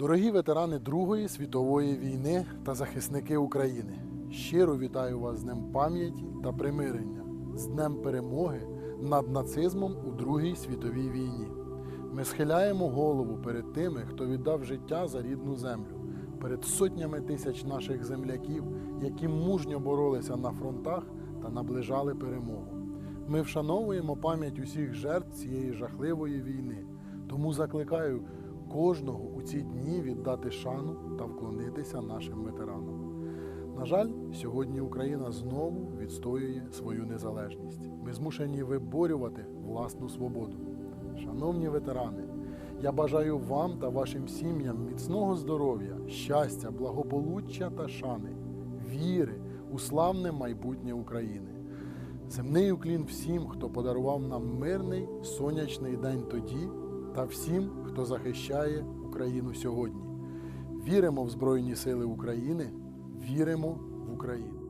Дорогі ветерани Другої світової війни та захисники України, щиро вітаю вас з Днем пам'яті та примирення, з Днем перемоги над нацизмом у Другій світовій війні. Ми схиляємо голову перед тими, хто віддав життя за рідну землю, перед сотнями тисяч наших земляків, які мужньо боролися на фронтах та наближали перемогу. Ми вшановуємо пам'ять усіх жертв цієї жахливої війни. Тому закликаю кожного у ці дні віддати шану та вклонитися нашим ветеранам. На жаль, сьогодні Україна знову відстоює свою незалежність. Ми змушені виборювати власну свободу. Шановні ветерани, я бажаю вам та вашим сім'ям міцного здоров'я, щастя, благополуччя та шани, віри у славне майбутнє України. Земний уклін всім, хто подарував нам мирний сонячний день тоді, та всім, хто захищає Україну сьогодні. Віримо в Збройні Сили України, віримо в Україну.